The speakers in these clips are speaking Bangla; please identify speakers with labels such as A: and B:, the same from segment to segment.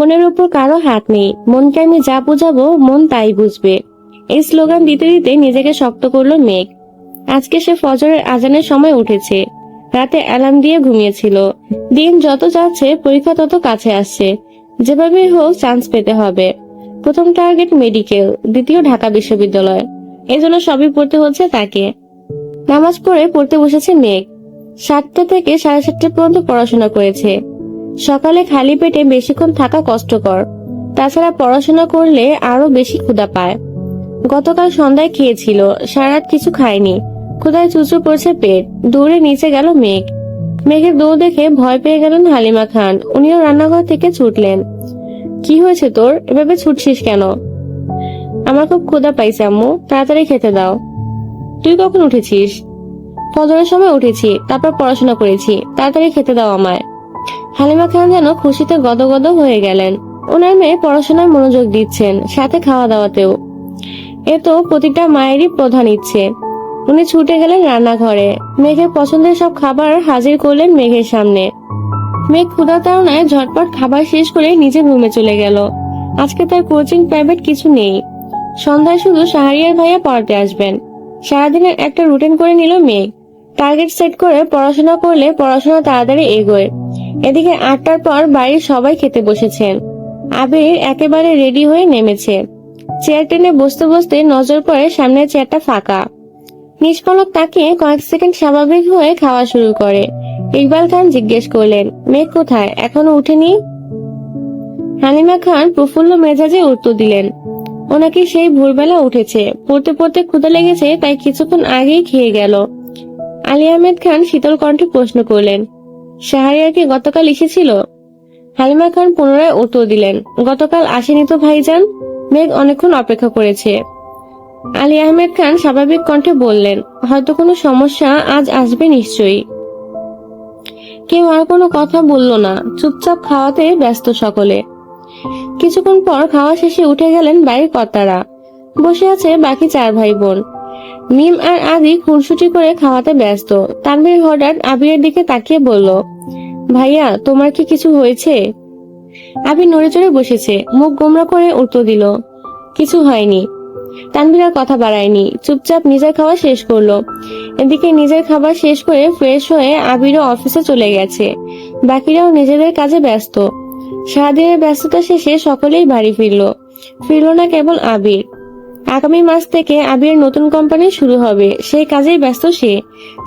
A: মনের উপর কারও হাত নেই। মনকে আমি যা বুঝাবো, মন তাই বুঝবে। এই স্লোগান দিতে দিতে নিজেকে শক্ত করল মেঘ। আজকে সে ফজরের আজানের সময় উঠেছে। রাতে অ্যালার্ম দিয়ে ঘুমিয়েছিল। দিন যত যাচ্ছে, পরীক্ষা তত কাছে আসছে। যেভাবেই হোক চান্স পেতে হবে। প্রথম টার্গেট মেডিকেল দ্বিতীয় ঢাকা বিশ্ববিদ্যালয়। এজন্য সবই পড়তে হচ্ছে তাকে। নামাজ পড়ে পড়তে বসেছে মেঘ। সাতটা থেকে সাড়ে সাতটা পর্যন্ত পড়াশোনা করেছে। সকালে খালি পেটে বেশিক্ষণ থাকা কষ্টকর। তাছাড়া পড়াশোনা করলে আরও বেশি ক্ষুধা পায়। গতকাল সন্ধ্যায় খেয়েছিল, সারারাত কিছু খায়নি। ক্ষুধায় চুচু পড়ছে পেট, দৌড়ে নিচে গেল মেঘ। মেঘের দৌড় দেখে ভয় পেয়ে গেলেন হালিমা খান, উনিও রান্নাঘর থেকে ছুটলেন। কি হয়েছে তোর? এভাবে ছুটছিস কেন? আমার খুব ক্ষুধা পাইছে, আম্মু। তাড়াতাড়ি খেতে দাও। তুই কখন উঠেছিস? ফজরের সময় উঠেছি, তারপর পড়াশোনা করেছি। তাড়াতাড়ি খেতে দাও আমায়। হালিমা খান যেন খুশিতে গদগদ হয়ে গেলেন। ওনার মেয়ে পড়াশোনায় মনোযোগ দিচ্ছেন, সাথে খাওয়া দাওয়াতেও এ তো প্রতিটা মায়েরই প্রধান ইচ্ছে। উনি ছুটে গেলেন রান্নাঘরে। মেঘের পছন্দের সব খাবার হাজির করলেন মেঘের সামনে। মেঘ ক্ষুধা তাড়নায় ঝটপট খাবার শেষ করে নিজের রুমে চলে গেল। আজকে তার কোচিং প্রাইভেট কিছু নেই। সন্ধ্যায় শুধু শাহরিয়ার ভাইয়া পড়াতে আসবেন। সারাদিনের একটা রুটিন করে নিল মেঘ। টার্গেট সেট করে পড়াশোনা করলে পড়াশোনা তাড়াতাড়ি এগোয়। এদিকে আটটার পর বাড়ির সবাই খেতে বসেছেন। আবির একেবারে রেডি হয়ে নেমেছে। চেয়ার টেনে বসতে বসতে নজর পড়ে সামনের চেয়ারটা ফাঁকা। নিষ্পলক তাকিয়ে কয়েক সেকেন্ড স্বাভাবিক হয়ে খাওয়া শুরু করে। ইকবাল খান জিজ্ঞেস করলেন, মেঘ কোথায়? এখনও উঠেনি হালিমা খান প্রফুল্ল মেজাজে উত্তর দিলেন ওনাকে সেই ভোরবেলা উঠেছে। পড়তে পড়তে ক্ষুদা লেগেছে, তাই কিছুক্ষণ আগেই খেয়ে গেল। আলী আহমেদ খান শীতল কণ্ঠে প্রশ্ন করলেন শাহরিয়ার কি গতকাল এসেছিল হালিমা খান পুনরায় উত্তর দিলেন। গতকাল আসেনি তো ভাইজান? মেঘ অনেকক্ষণ অপেক্ষা করেছে। আলী আহমেদ খান স্বাভাবিক কণ্ঠে বললেন, হয়তো কোনো সমস্যা আজ আসবে নিশ্চয়ই। কেউ আর কোনো কথা বলল না, চুপচাপ খাওয়াতে ব্যস্ত সকলে। কিছুক্ষণ পর খাওয়া শেষে উঠে গেলেন বাড়ির কর্তারা। বসে আছে বাকি চার ভাই বোন। মিম আর আদি খুনসুটি করে খাওয়াতে ব্যস্ত। তানভীর হঠাৎ আবিরের দিকে তাকিয়ে বলল, ভাইয়া, তোমার কি কিছু হয়েছে? আবির নড়ে চড়ে বসেছে, মুখ গোমরা করে উত্তর দিল, কিছু হয়নি। তানভীর আর কথা বাড়ায়নি, চুপচাপ নিজের খাওয়া শেষ করল। এদিকে নিজের খাবার শেষ করে ফ্রেশ হয়ে আবিরও অফিসে চলে গেছে। বাকিরাও নিজেদের কাজে ব্যস্ত। সারাদিনের ব্যস্ততা শেষে সকলেই বাড়ি ফিরল। ফিরল না কেবল আবির। আগামী মাস থেকে আবির নতুন কোম্পানি শুরু হবে। সেই কাজেই ব্যস্ত সে।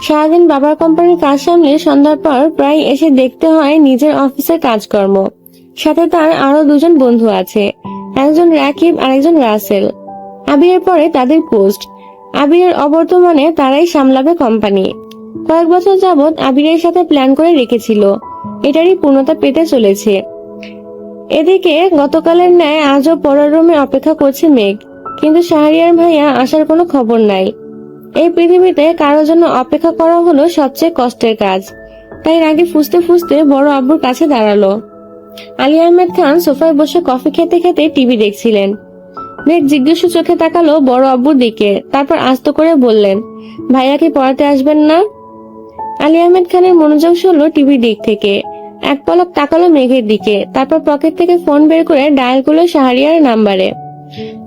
A: সারাদিন বাবার কোম্পানির কাজ সামলে সন্ধ্যার পর প্রায় এসে দেখতে হয় নিজের অফিসের কাজকর্ম। সাথে তার আরও দুজন বন্ধু আছে। একজন রাকিব, আরেকজন রাসেল। আবিরের পরে তাদের পোস্ট। আবিরের অবর্তমানে তারাই সামলাবে কোম্পানি। কয়েক বছর যাবৎ আবিরের সাথে প্ল্যান করে রেখেছিল। এটারই পূর্ণতা পেতে চলেছে। এদিকে গতকালের ন্যায় আজও পরের রুমে অপেক্ষা করছে মেঘ। কিন্তু শাহরিয়ার ভাইয়া আসার কোনো খবর নাই। এই পৃথিবীতে কারও জন্য অপেক্ষা করা হলো সবচেয়ে কষ্টের কাজ। তাই রাগে ফুসতে ফুসতে বড় আব্বুর কাছে দাঁড়াল। আলী আহমেদ খান সোফায় বসে কফি খেতে খেতে টিভি দেখছিলেন। মেঘ জিজ্ঞাসু চোখে তাকালো বড় আব্বুর দিকে, তারপর আস্ত করে বললেন, ভাইয়া কি পড়াতে আসবেন না? আলী আহমেদ খানের মনোযোগ সরলো টিভির দিক থেকে। এক পলক তাকালো মেঘের দিকে, তারপর পকেট থেকে ফোন বের করে ডায়াল করল শাহরিয়ার নাম্বারে।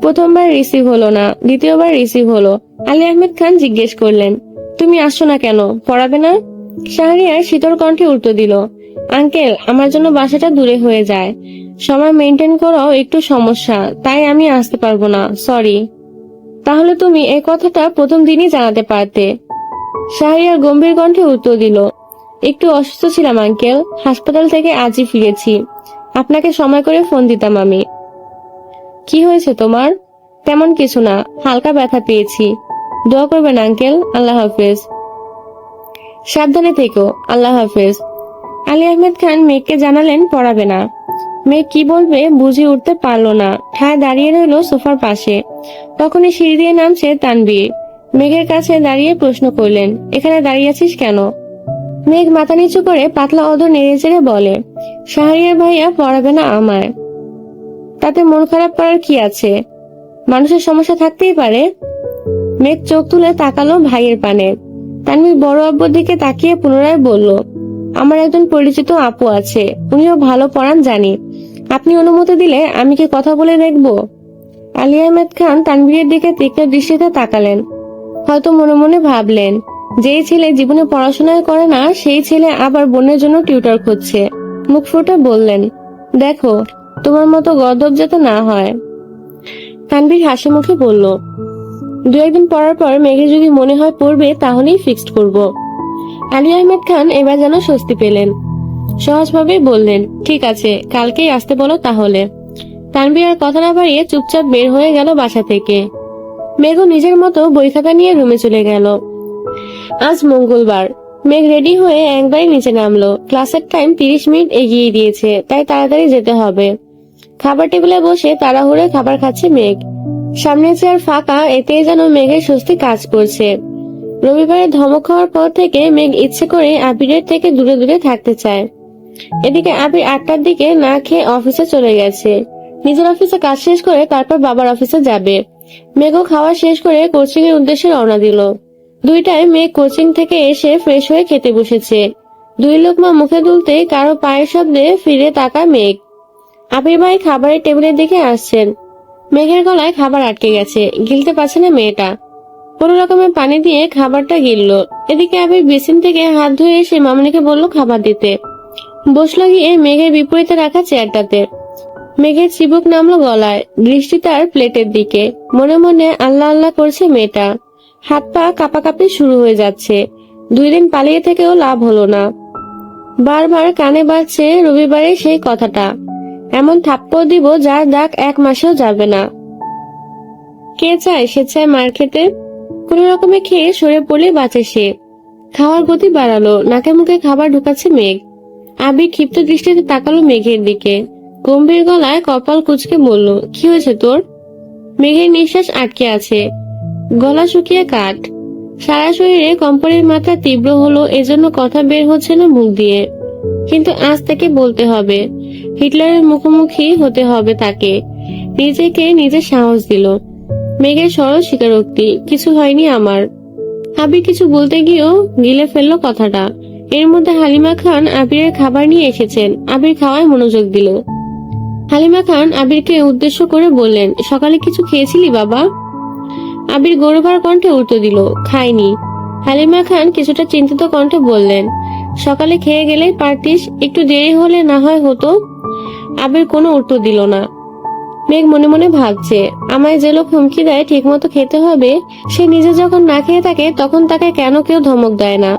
A: প্রথমবার রিসিভ হলো না, দ্বিতীয়বার রিসিভ হলো। আলী আহমেদ খান জিজ্ঞেস করলেন, তুমি আসছো না কেন? পড়াবে না? শাহরিয়ার শীতল কণ্ঠে উত্তর দিল, আঙ্কেল, আমার জন্য বাসাটা দূরে হয়ে যায়। সময় মেনটেন করাও একটু সমস্যা, তাই আমি আসতে পারব না সরি তাহলে তুমি এই কথাটা প্রথম দিনই জানাতে পারতে? শাহরিয়ার গম্ভীর কণ্ঠে উত্তর দিল, একটু অসুস্থ ছিলাম, আঙ্কেল। হাসপাতাল থেকে আজই ফিরেছি। আপনাকে সময় করে ফোন দিতাম আমি। কি হয়েছে তোমার? তেমন কিছু না, হালকা ব্যথা পেয়েছি। দোয়া করবেন, আঙ্কেল। আল্লাহ হাফেজ। সাবধানে থেকো, আল্লাহ হাফেজ। আলী আহমেদ খান মেঘকে জানালেন, পড়াবে না। মেঘ কি বলবে বুঝে উঠতে পারল না। ঠায় দাঁড়িয়ে রইল সোফার পাশে। তখনই সিঁড়ি দিয়ে নামছে তানবীর। মেঘের কাছে দাঁড়িয়ে প্রশ্ন করলেন, এখানে দাঁড়িয়ে আছিস কেন? মেঘ মাথা নিচু করে পাতলা অদর নেড়ে চেড়ে বলে, শাহরিয়ার ভাইয়া পড়াবে না আমায়। তাতে মন খারাপ করার কি আছে? মানুষের সমস্যা থাকতেই পারে। মেঘ চোখ তুলে তাকালো ভাইয়ের পানে। তানভীর বড় আব্বুর দিকে তাকিয়ে পুনরায় বলল, আমার একজন পরিচিত আপু আছে। উনিও ভালো পড়ান, জানি। আপনি অনুমতি দিলে আমি কি কথা বলে দেখব? আলী আহমেদ খান তানভীরের দিকে তীক্ষ্ণ দৃষ্টিতে তাকালেন। হয়তো মনে মনে ভাবলেন, যেই ছেলে জীবনে পড়াশোনায় করে না, সেই ছেলে আবার বোনের জন্য টিউটর খুঁজছে। মুখ ফুটে বললেন, দেখো তোমার মতো গদব যাতে না হয়। তানভীর হাসি মুখে বলল, দু একদিন পড়ার পর মেঘে যদি মনে হয় পড়বে, তাহলেই ফিক্সড করব। আলী আহমেদ খান এবার যেন স্বস্তি পেলেন। সহজভাবেই বললেন, ঠিক আছে, কালকেই আসতে বলো তাহলে। তানভীর আর কথা না বাড়িয়ে চুপচাপ বের হয়ে গেল বাসা থেকে। মেঘও নিজের মতো বই খাতা নিয়ে রুমে চলে গেল। আজ মঙ্গলবার। মেঘ রেডি হয়ে একবারই নিচে নামলো। ক্লাসের টাইম তিরিশ মিনিট এগিয়ে দিয়েছে, তাই তাড়াতাড়ি যেতে হবে। খাবার টেবিলে বসে তাড়াহুড়ে খাবার খাচ্ছে মেঘ। সামনে চেয়ার ফাঁকা, এতেই যেন মেঘের স্বস্তি কাজ করছে। রবিবারে ধমক খাওয়ার পর থেকে মেঘ ইচ্ছে করে আবিরের থেকে দূরে দূরে থাকতে চায়। এদিকে আবির আটটার দিকে না খেয়ে অফিসে চলে গেছে। নিজের অফিসে কাজ শেষ করে তারপর বাবার অফিসে যাবে। মেঘও খাওয়া শেষ করে কোচিং এর উদ্দেশ্যে রওনা দিল। দুইটায় মেঘ কোচিং থেকে এসে ফ্রেশ হয়ে খেতে বসেছে। দুই লোকমা মুখে তুলতে কারও পায়ের শব্দে ফিরে তাকা মেঘ। আবির ভাই খাবারের টেবিলের দিকে আসছেন। মেঘের গলায় খাবার আটকে গেছে। গিলতে পারছে না মেয়েটা। কোনো রকমের পানি দিয়ে খাবারটা গিলল। এদিকে আবির বেসিন থেকে হাত ধুয়ে এসে মামনিকে বলল খাবার দিতে। বসল গিয়ে মেঘের বিপরীতে রাখা চেয়ারটাতে। মেঘের চিবুক নামলো গলায়। দৃষ্টি তার প্লেটের দিকে। মনে মনে আল্লাহ আল্লাহ করছে মেয়েটা। হাত পা কাঁপাকাঁপি শুরু হয়ে যাচ্ছে। দুই দিন পালিয়ে থেকেও লাভ হলো না। বারবার কানে বাজছে রবিবারে সেই কথাটা। এমন থাপ্পড় দিব যার দাগ এক মাসেও যাবে না। কে চায় সে চায় মার খেতে? কোন রকমে খেয়ে সরে পড়লে বাঁচে সে। খাওয়ার গতি বাড়ালো, নাকে মুখে খাবার ঢুকাচ্ছে মেঘ। আবির ক্ষিপ্ত দৃষ্টিতে তাকালো মেঘের দিকে। গম্ভীর গলায় কপাল কুচকে বলল, কি হয়েছে তোর? মেঘের নিঃশ্বাস আটকে আছে। গলা শুকিয়ে কাঠ। সারা শরীরে কম্পনের মাত্রা তীব্র হলো, এজন্য কথা বের হচ্ছে না মুখ দিয়ে। কিন্তু আজ থেকে বলতে হবে। হিটলারের মুখোমুখি হতে হবে তাকে। নিজেকে নিজে সাহস দিল। মেঘের সরল স্বীকারোক্তি, কিছু হয়নি আমার। আবির কিছু বলতে গিয়েও গিলে ফেলল কথাটা। এর মধ্যে হালিমা খান আবিরের খাবার নিয়ে এসেছেন। আবির খাওয়ায় মনোযোগ দিল। হালিমা খান আবিরকে উদ্দেশ্য করে বললেন, সকালে কিছু খেয়েছিলি বাবা? আবির গৌরবার কণ্ঠে উত্তর দিল, খাইনি। হালিমা খান কিছুটা চিন্তিত কণ্ঠে বললেন সকালে খেয়ে গেলেই পারতিস একটু দেরি হলে না হয় হতো। আবির কোনো উত্তর দিল না। মেঘ মনে মনে ভাবছে, আমায় যে লোক হুমকি দেয় ঠিক মতো খেতে হবে, সে নিজে যখন না খেয়ে থাকে তখন তাকে কেন কেউ ধমক দেয় না?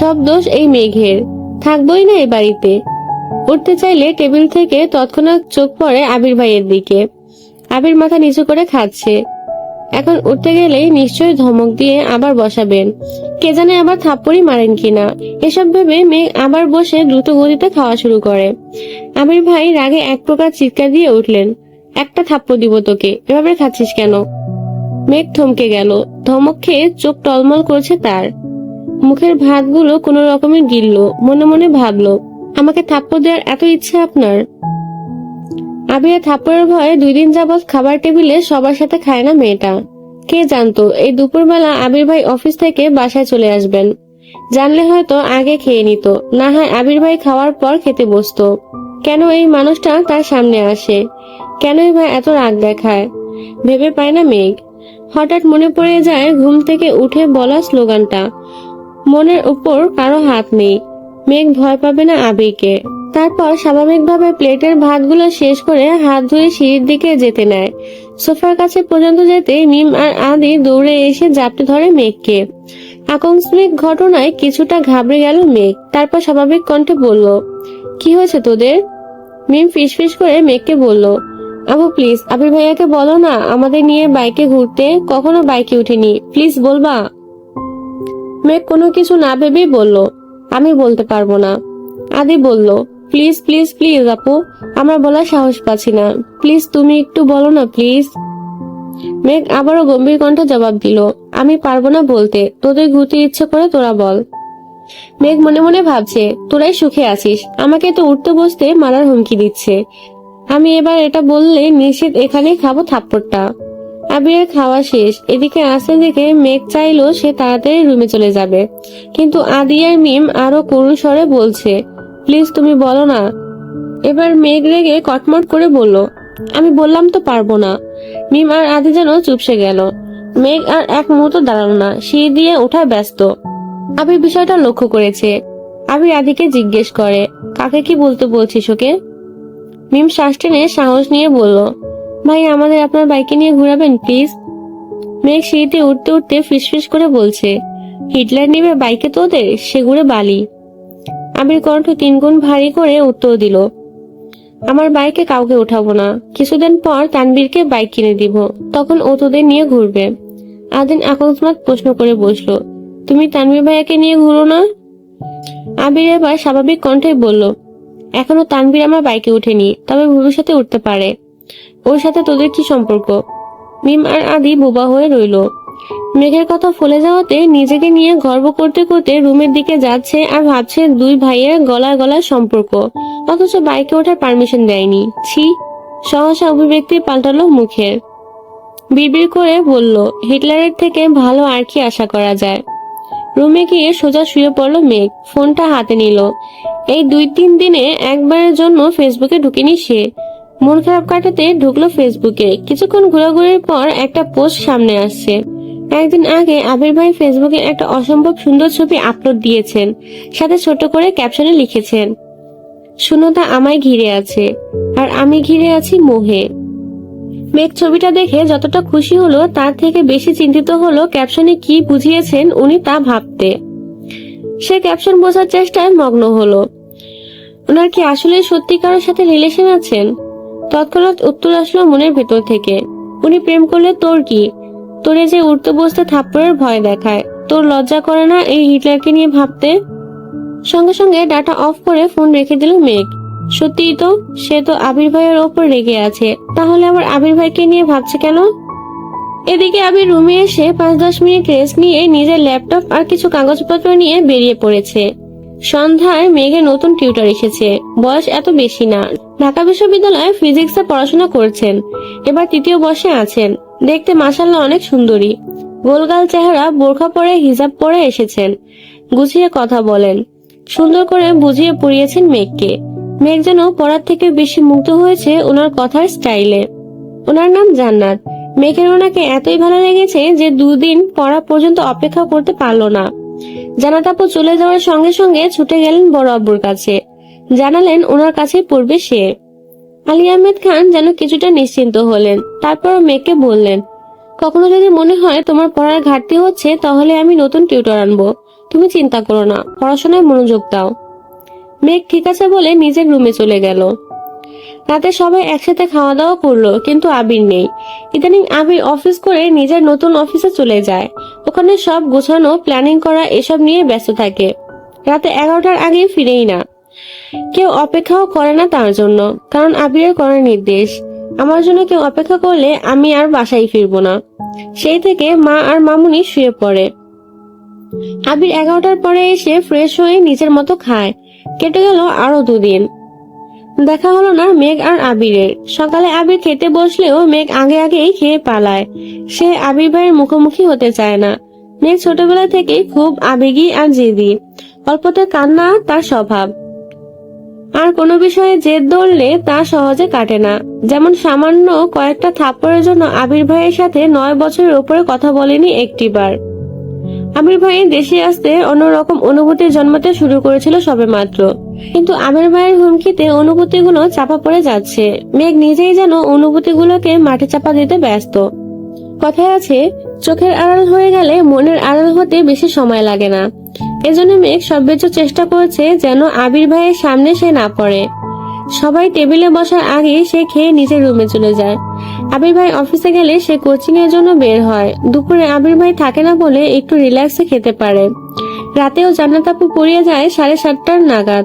A: সব দোষ এই মেঘের। থাকবোই না এই বাড়িতে। উঠতে চাইলে টেবিল থেকে তৎক্ষণাৎ চোখ পড়ে আবির ভাইয়ের দিকে। আবির মাথা নিচু করে খাচ্ছে। এখন উঠতে গেলেই নিশ্চয়ই ধমক দিয়ে আবার বসাবেন। কে জানে আবার থাপ্পড়ি মারেন কিনা। এসব ভেবে মেঘ আবার বসে দ্রুত গতিতে খাওয়া শুরু করে। আবির ভাই রাগে এক প্রকার চিৎকার দিয়ে উঠলেন, একটা থাপ্পড় দিব তোকে, এভাবে খাচ্ছিস কেন? মেঘ থমকে গেল, ধমক খেয়ে চোখ টলমল করছে তার। মুখের ভাতগুলো কোনো রকমে গিলল, মনে মনে ভাবলো, আমাকে থাপ্পড় দেওয়ার এত ইচ্ছে আপনার? আবির থাপ্পড়ের ভয়ে দুই দিন যাবৎ খাবার টেবিলে সবার সাথে খায় না মেয়েটা। কে জানতো, এই দুপুরবেলা আবির ভাই অফিস থেকে বাসায় চলে আসবেন। জানলে হয়তো আগে খেয়ে নিত, না হয় আবির ভাই খাওয়ার পর খেতে বসতো। কেন এই মানুষটা তার সামনে আসে? কেনই ভাই এত রাগ দেখায়? ভেবে পায় না মেঘ। হঠাৎ মনে পড়ে যায় ঘুম থেকে উঠে বলা স্লোগানটা। মনের উপর কারও হাত নেই। মেঘ ভয় পাবে না আবিরকে। তারপর স্বাভাবিকভাবে প্লেটের ভাতগুলো শেষ করে হাত ধুয়ে সিঁড়ির দিকে যেতে নেয়। সোফার কাছে পর্যন্ত যেতে মিম আর আদি দৌড়ে এসে জাপটে ধরে মেঘকে। আকস্মিক ঘটনায় কিছুটা ঘাবড়ে গেল মেঘ। তারপর স্বাভাবিক কণ্ঠে বলল, কি হয়েছে তোদের? মিম ফিসফিস করে মেঘকে বলল, আবু প্লিজ আবির ভাইয়াকে বলো না, আমাদের নিয়ে বাইকে ঘুরতে। কখনো বাইকে উঠিনি। প্লিজ বলবা? মেঘ কোনো কিছু না ভেবেই বলল আমি বলতে পারব না। আদি বলল, প্লিজ প্লিজ প্লিজ আপু, আমার বলার সাহস পাচ্ছি না। প্লিজ তুমি একটু বলো না, প্লিজ। মেঘ আবারও গম্ভীর কণ্ঠে জবাব দিল, আমি পারব না বলতে, তোদের ঘুরতে ইচ্ছে করে তোরা বল। মেঘ মনে মনে ভাবছে, তোরাই সুখে আছিস, আমাকে তো উঠতে বসতে মারার হুমকি দিচ্ছে। আমি এবার এটা বললে নিশ্চিত এখানেই খাব থাপ্পড়টা। আবিরের খাওয়া শেষ। এদিকে আসতে দেখে মেঘ চাইলো সে তাড়াতাড়ি রুমে চলে যাবে। কিন্তু আদি আর মিম আরও করুণ স্বরে বলছে, প্লিজ তুমি বলো না। এবার মেঘ রেগে কটমট করে বলল, আমি বললাম তো পারব না। মিম আর আদি যেন চুপসে গেল। মেঘ আর এক মুহূর্ত দাঁড়াল না, সিঁড়ি দিয়ে ওঠা ব্যস্ত। আবির বিষয়টা লক্ষ্য করেছে। আবির আদিকে জিজ্ঞেস করে, কাকে কি বলতে বলছিস ওকে? মিম শ্বাস টেনে সাহস নিয়ে বলল ভাই, আমাদের আপনার বাইকে নিয়ে ঘুরাবেন প্লিজ মেঘ সিঁড়িতে উঠতে উঠতে ফিসফিস করে বলছে হিটলার নেবে বাইকে তোদের? সেগুড়ে বালি। আবির কণ্ঠ তিনগুণ ভারী করে উত্তর দিল, আমার বাইকে কাউকে উঠাবো না। কিছুদিন পর তানবীরকে বাইক কিনে দিব। তখন ও তোদের নিয়ে ঘুরবে। আদিন আকস্মাত প্রশ্ন করে বসল, তুমি তানবীর ভাইয়াকে নিয়ে ঘুরো না? আবির এবার স্বাভাবিক কণ্ঠে বলল, এখনও তানবীর আমার বাইকে উঠেনি, তবে ভবিষ্যতে উঠতে পারে। ওর সাথে তোদের কি সম্পর্ক? মিম আর আদি বোবা হয়ে রইল। মেঘের কথা ফলে যাওয়াতে নিজেকে নিয়ে গর্ব করতে করতে রুমের দিকে যাচ্ছে আর ভাবছে দুই ভাইয়ের গলায় গলায় সম্পর্ক। অথচ বাইকে ওঠার পারমিশন দেয়নি। ছি, সহসা অভিব্যক্তি পাল্টালো মুখের বিড়বিড় করে বলল, হিটলারের থেকে ভালো আর কি আশা করা যায়? রুমে গিয়ে সোজা শুয়ে পড়ল মেঘ। ফোনটা হাতে নিল। এই দুই তিন দিনে একবারের জন্য ফেসবুকে ঢুকেনি সে। মন খারাপ কাটাতে ঢুকলো ফেসবুকে। কিছুক্ষণ ঘোরাঘুরির পর একটা পোস্ট সামনে আসছে। একদিন আগে আবির ভাই ফেসবুকে একটা অসম্ভব সুন্দর ছবি আপলোড দিয়েছেন। সাথে ছোট করে ক্যাপশনে লিখেছেন, শূন্যতা আমায় ঘিরে আছে, আর আমি ঘিরে আছি মোহে। মেঘ ছবিটা দেখে যতটা খুশি হলো, তার থেকে বেশি চিন্তিত হলো ক্যাপশনে কি বুঝিয়েছেন উনি তা ভাবতে। সে ক্যাপশন বোঝার চেষ্টায় মগ্ন হলো। ওনার কি আসলে সত্যিকারের সাথে রিলেশন আছেন? তৎক্ষণাৎ উত্তর আসলো মনের ভেতর থেকে। উনি প্রেম করলে তোর কি? তোরে যে উঠতে বসতে থাপ্পড়ের ভয় দেখায়। তোর লজ্জা করে না এই হিটলারকে নিয়ে ভাবতে? সঙ্গে সঙ্গে ডাটা অফ করে ফোন রেখে দিল মেঘ। সত্যিই তো, সে তো আবির ভাইয়ের ওপর রেগে আছে। তাহলে আবার আবির ভাইকে নিয়ে ভাবছে কেন? এদিকে আবির রুমে এসে পাঁচ দশ মিনিট রেস্ট নিয়ে নিজের ল্যাপটপ আর কিছু কাগজপত্র নিয়ে বেরিয়ে পড়েছে। সন্ধ্যায় মেঘে নতুন টিউটার এসেছে। বয়স এত বেশি না। ঢাকা বিশ্ববিদ্যালয়ে ফিজিক্সে পড়াশোনা করছেন। এবার তৃতীয় বর্ষে আছেন। দেখতে মাসাল্লাহ অনেক সুন্দরী। গোলগাল চেহারা, বোরখা পরে, হিজাব পরে এসেছেন। গুছিয়ে কথা বলেন। সুন্দর করে বুঝিয়ে পড়িয়েছেন মেঘকে। মেঘ যেন পড়ার থেকে বেশি মুগ্ধ হয়েছে ওনার কথার স্টাইলে। ওনার নাম জান্নাত। মেঘের ওনাকে এতই ভালো লেগেছে যে দুদিন পড়া পর্যন্ত অপেক্ষা করতে পারল না। জানাত চলে যাওয়ার সঙ্গে সঙ্গে ছুটে গেলেন বড় আব্বুর কাছে। জানালেন ওনার কাছে পড়বে সে। আলী আহমেদ খান যেন কিছুটা নিশ্চিন্ত হলেন, তারপর মেয়েকে বললেন, কখনো যদি মনে হয় তোমার পড়ার ঘাটতি হচ্ছে, তাহলে আমি নতুন টিউটর আনব। তুমি চিন্তা করো না, পড়াশোনায় মনোযোগ দাও। মেঘ ঠিক আছে বলে নিজের রুমে চলে গেল। রাতে সবাই একসাথে খাওয়া দাওয়া করল, কিন্তু আবির নেই। ইদানিং আবির অফিস করে নিজের নতুন অফিসে চলে যায়। ওখানে সব গোছানো প্ল্যানিং করা, এসব নিয়ে ব্যস্ত থাকে। রাতে এগারোটার আগে ফিরেই না। কেউ অপেক্ষাও করে না তার জন্য, কারণ আবিরের করার নির্দেশ। আমার জন্য কেউ অপেক্ষা করলে আমি আর বাসায় ফিরবো না। সেই থেকে মা আর মামুনি শুয়ে পড়ে। আবির এগারোটার পরে এসে ফ্রেশ হয়ে নিজের মতো খায়। কেটে গেল আরও দুদিন। দেখা হলো না মেঘ আর আবিরের। সকালে আবির খেতে বসলেও মেঘ আগে আগেই খেয়ে পালায়। সে আবির ভাইয়ের মুখোমুখি হতে চায় না। মেঘ ছোটবেলা থেকেই খুব আবেগী আর জেদি। অল্পতে কান্না তার স্বভাব। আর কোনো বিষয়ে জেদ ধরলে তা সহজে কাটে না। যেমন সামান্য কয়েকটা থাপ্পড়ের জন্য আবির ভাইয়ের সাথে নয় বছরের উপরে কথা বলেনি একটিবার। আমির ভাই দেশে আসতে অন্যরকম অনুভূতি জন্মাতে শুরু করেছিল সবে মাত্র কিন্তু আমির ভাইয়ের হুমকিতে অনুভূতিগুলো চাপা পড়ে যাচ্ছে। মেঘ নিজেই যেন অনুভূতিগুলোকে মাঠে চাপা দিতে ব্যস্ত। কথায় আছে, চোখের আড়াল হয়ে গেলে মনের আড়াল হতে বেশি সময় লাগে না। এজন্য মেঘ সর্বোচ্চ চেষ্টা করেছে যেন আবির ভাইয়ের সামনে সে না পড়ে। সবাই টেবিলে বসার আগে সে খেয়ে নিজের রুমে চলে যায়। আবির ভাই অফিসে গেলে সে কোচিং এর জন্য বের হয়। দুপুরে আবির ভাই থাকে না বলে একটু রিল্যাক্সে খেতে পারে। রাতেও জান্নাত আপু পড়িয়ে যায় সাড়ে সাতটার নাগাদ।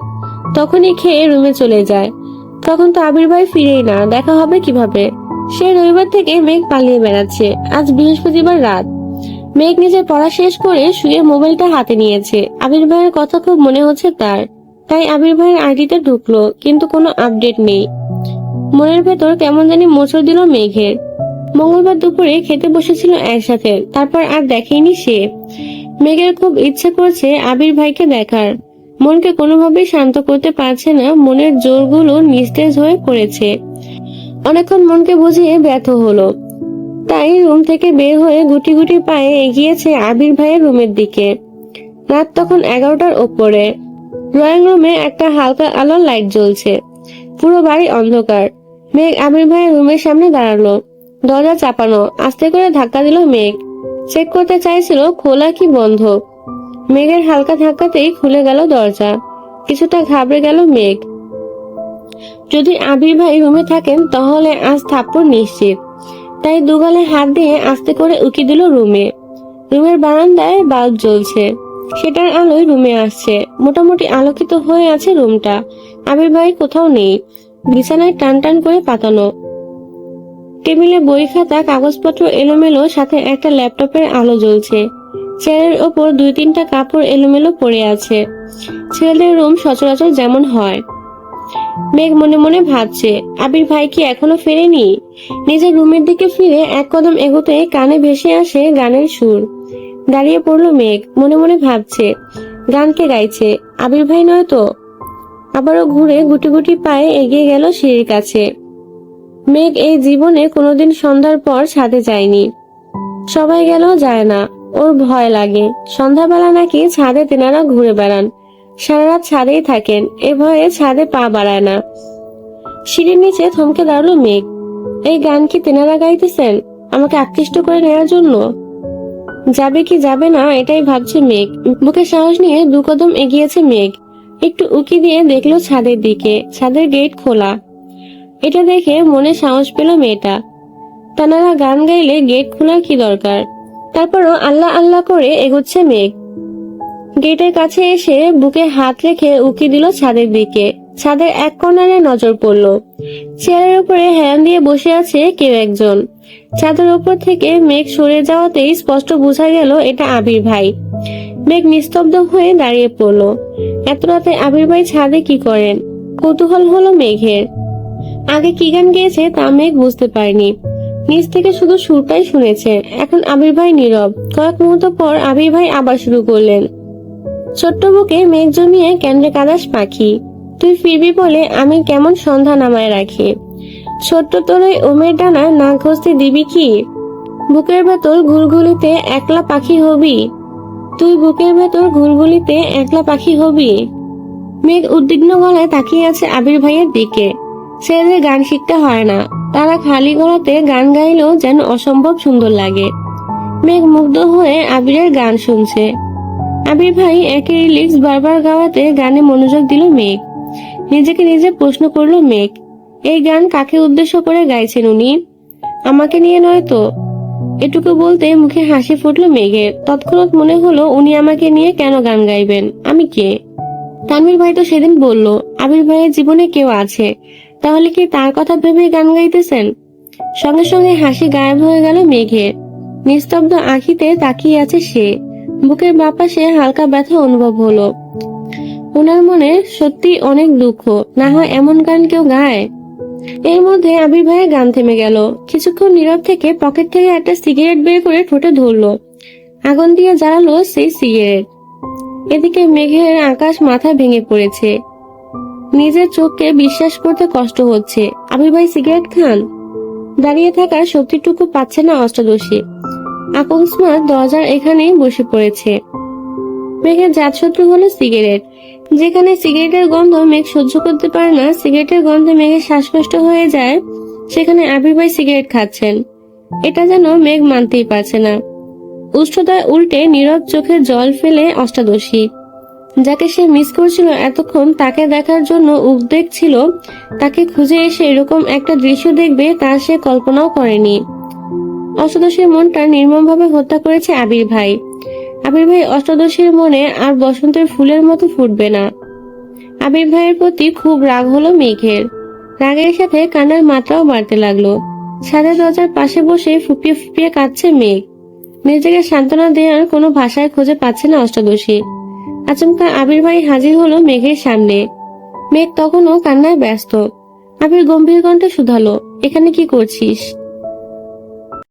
A: তখনই খেয়ে রুমে চলে যায়। তখন তো আবির ভাই ফিরেই না, দেখা হবে কীভাবে? সে রবিবার থেকে মেঘ পালিয়ে বেড়াচ্ছে। আজ বৃহস্পতিবার রাত। মেঘ নিজের পড়া শেষ করে শুয়ে মোবাইলটা হাতে নিয়েছে। আবির ভাইয়ের কথা খুব মনে হচ্ছে তার। তাই আবির ভাইয়ের আইডিতে ঢুকলো, কিন্তু কোনো আপডেট নেই। মনের ভেতর কেমন জানি মোচড় দিল মেঘের। মঙ্গলবার দুপুরে খেতে বসেছিল একসাথে, তারপর আর দেখেনি সে। মেঘের খুব ইচ্ছে করছে আবির ভাইকে দেখার। মনকে কোনোভাবেই শান্ত করতে পারছে না, মনের জোরগুলো নিস্তেজ হয়ে পড়েছে। অনেকক্ষণ মনকে বুঝিয়ে ব্যর্থ হলো। তাই রুম থেকে বের হয়ে গুটি গুটি পায়ে এগিয়েছে আবির ভাইয়ের রুমের দিকে। রাত তখন এগারোটার ওপরে। ড্রয়িং রুমে একটা হালকা আলোর লাইট জ্বলছে। পুরো বাড়ি অন্ধকার। মেঘ আবির ভাইয়ের রুমের সামনে দাঁড়াল। দরজা চাপানো, আস্তে করে ধাক্কা দিল মেঘ। চেক করতে চাইছিল, খোলা কি বন্ধ। মেঘের হালকা ধাক্কাতেই খুলে গেল দরজা। কিছুটা ঘাবড়ে গেল মেঘ। যদি আবির ভাই রুমে থাকেন, তাহলে আজ থাপ্পড় নিশ্চিত। তাই দুগালে হাত দিয়ে আস্তে করে উকি দিল রুমে। রুমের বারান্দায় বাল্ব জ্বলছে। সেটার আলোয় রুমে আসছে। মোটামুটি আলোকিত হয়ে আছে রুমটা। আবির ভাই কোথাও নেই। বিছানায় টান টান করে পাতানো। টেবিলে বই খাতা, কাগজপত্র এলোমেলো, সাথে একটা ল্যাপটপের আলো জ্বলছে। চেয়ারের ওপর দুই তিনটা কাপড় এলোমেলো পড়ে আছে। ছেলেদের রুম সচরাচর যেমন হয়। মেঘ মনে মনে ভাবছে, আবির ভাই কি এখনও ফেরেনি? নিজের রুমের দিকে ফিরে এক কদম এগোতে কানে ভেসে আসে গানের সুর। দাঁড়িয়ে পড়ল মেঘ, মনে মনে ভাবছে গানকে গাইছে? আবির ভাই নয় তো? আবারও ঘুরে গুটি গুটি পায়ে এগিয়ে গেল সিঁড়ির কাছে। মেঘ এই জীবনে কোনোদিন সন্ধ্যার পর সাথে যায়নি। সবাই গেল যায় না। ওর ভয় লাগে। সন্ধ্যাবেলা নাকি ছাদে তেনারা ঘুরে বেড়ান। সারা রাত ছাদেই থাকেন। এ ভয়ে ছাদে পা বাড়ায় না। সিঁড়ির নিচে থমকে দাঁড়াল মেঘ। এই গান কি তেনারা গাইতেছেন? আমাকে আকৃষ্ট করে নেওয়ার জন্য? যাবে কি যাবে না, এটাই ভাবছে মেঘ। বুকে সাহস নিয়ে দু কদম এগিয়েছে মেঘ। একটু উকি দিয়ে দেখল ছাদের দিকে। ছাদের গেট খোলা। এটা দেখে মনে সাহস পেল মেয়েটা। তানারা গান গাইলে গেট খোলার কি দরকার? তারপরও আল্লাহ আল্লাহ করে এগোচ্ছে মেঘ। গেটের কাছে এসে বুকে হাত রেখে উকি দিল ছাদের দিকে। ছাদের এক কর্নারে নজর পড়ল। চেয়ারের উপরে হ্যান্ড দিয়ে বসে আছে কেউ একজন। ছাদের উপর থেকে মেঘ সরে যাওয়াতেই স্পষ্ট বোঝা গেল, এটা আবির ভাই। মেঘ নিস্তব্ধ হয়ে দাঁড়িয়ে পড়ল। এত রাতে আবির ভাই ছাদে কি করেন? কৌতূহল হলো মেঘের। আগে কি গান গেয়েছে তা মেঘ বুঝতে পারেনি। নিচ থেকে শুধু সুরটাই শুনেছে। এখন আবির ভাই নীরব। কয়েক মুহূর্ত পর আবির ভাই আবার শুরু করলেন। ছোট্ট বুকে মেঘ জমিয়ে কেন্দ্রে কাদাস পাখি। তুই ফিরবি বলে আমি কেমন সন্ধ্যা নামায় রাখি। ছোট্ট তোর ওই ওমের ডানা না ঘষতে দিবি কি? বুকের ভেতর ঘুলঘুলিতে একলা পাখি হবি? তুই বুকের ভেতর ঘুলঘুলিতে একলা পাখি হবি? মেঘ উদ্বিগ্ন গলায় তাকিয়ে আছে আবির ভাইয়ের দিকে। ছেলেদের গান শিখতে হয় না। তারা খালি গলাতে গান গাইলেও যেন অসম্ভব সুন্দর লাগে। মেঘ মুগ্ধ হয়ে আবিরের গান শুনছে। আবির ভাই একে লিরিক্স বারবার গাওয়াতে গানে মনোযোগ দিল মেঘ। নিজেকে নিজে প্রশ্ন করল মেঘ, এই গান কাকে উদ্দেশ্য করে গাইছেন উনি? আমাকে নিয়ে নয় তো? এটুকু বলতে মুখে হাসি ফুটলো মেঘের। তৎক্ষণাৎ মনে হলো উনি আমাকে নিয়ে কেন গান গাইবেন? আমি কে? তানভীর ভাই তো সেদিন বলল, আবির ভাইয়ের জীবনে কেউ আছে। তাহলে কি তার কথা ভেবে গান গাইতেছেন? সঙ্গে সঙ্গে হাসি গায়েব হয়ে গেল মেঘের নিস্তব্ধ আঁখিতে তাকিয়ে আছে সে। বুকের বাপাশে হালকা ব্যথা অনুভব হলো। ওনার মনে সত্যি অনেক দুঃখ, না হয় এমন গান কেউ গায়? এর মধ্যে আবির ভাইয়ের গান থেমে গেল। কিছুক্ষণ নীরব থেকে পকেট থেকে একটা সিগারেট বের করে ঠোঁটে ধরলো। আগুন দিয়ে জ্বালালো সেই সিগারেট। এদিকে মেঘের আকাশ মাথা ভেঙে পড়েছে। নিজের চোখকে বিশ্বাস করতে কষ্ট হচ্ছে। আবির ভাই সিগারেট খান? দাঁড়িয়ে থাকার শক্তিটুকু পাচ্ছে না অষ্টাদশী। আকস্মাত দরজার এখানেই বসে পড়েছে। মেঘের জাত জাতশত্রু হলো সিগারেট। যেখানে সিগারেটের গন্ধ মেঘ সহ্য করতে পারে না, সিগারেটের গন্ধে মেঘের শ্বাসকষ্ট হয়ে যায়, সেখানে আবির ভাই সিগারেট খাচ্ছেন। এটা যেন মেঘ মানতেই পারছে না। উষ্ঠতায় উল্টে নীরব চোখে জল ফেলে অষ্টাদশী। যাকে সে মিস করছিল এতক্ষণ, তাকে দেখার জন্য উদ্বেগ ছিল। তাকে খুঁজে এসে এরকম একটা দৃশ্য দেখবে তা সে কল্পনাও করেনি। অষ্টাদশীর মনটা নির্মমভাবে হত্যা করেছে আবির ভাই। আবির ভাই অষ্টাদশীর মনে আর বসন্তের ফুলের মতো ফুটবে না। আবির ভাইয়ের প্রতি খুব রাগ হলো মেঘের। রাগের সাথে কান্নার মাত্রাও বাড়তে লাগল। সাদা দরজার পাশে বসে ফুপিয়ে ফুপিয়ে কাঁদছে মেঘ। নিজেকে সান্ত্বনা দেওয়ার কোনো ভাষায় খুঁজে পাচ্ছে না অষ্টাদশী। আচমকা আবির ভাই হাজির হলো মেঘের সামনে। মেঘ তখনও কান্নায় ব্যস্ত। আবির গম্ভীর কণ্ঠে শুধালো, এখানে কি করছিস?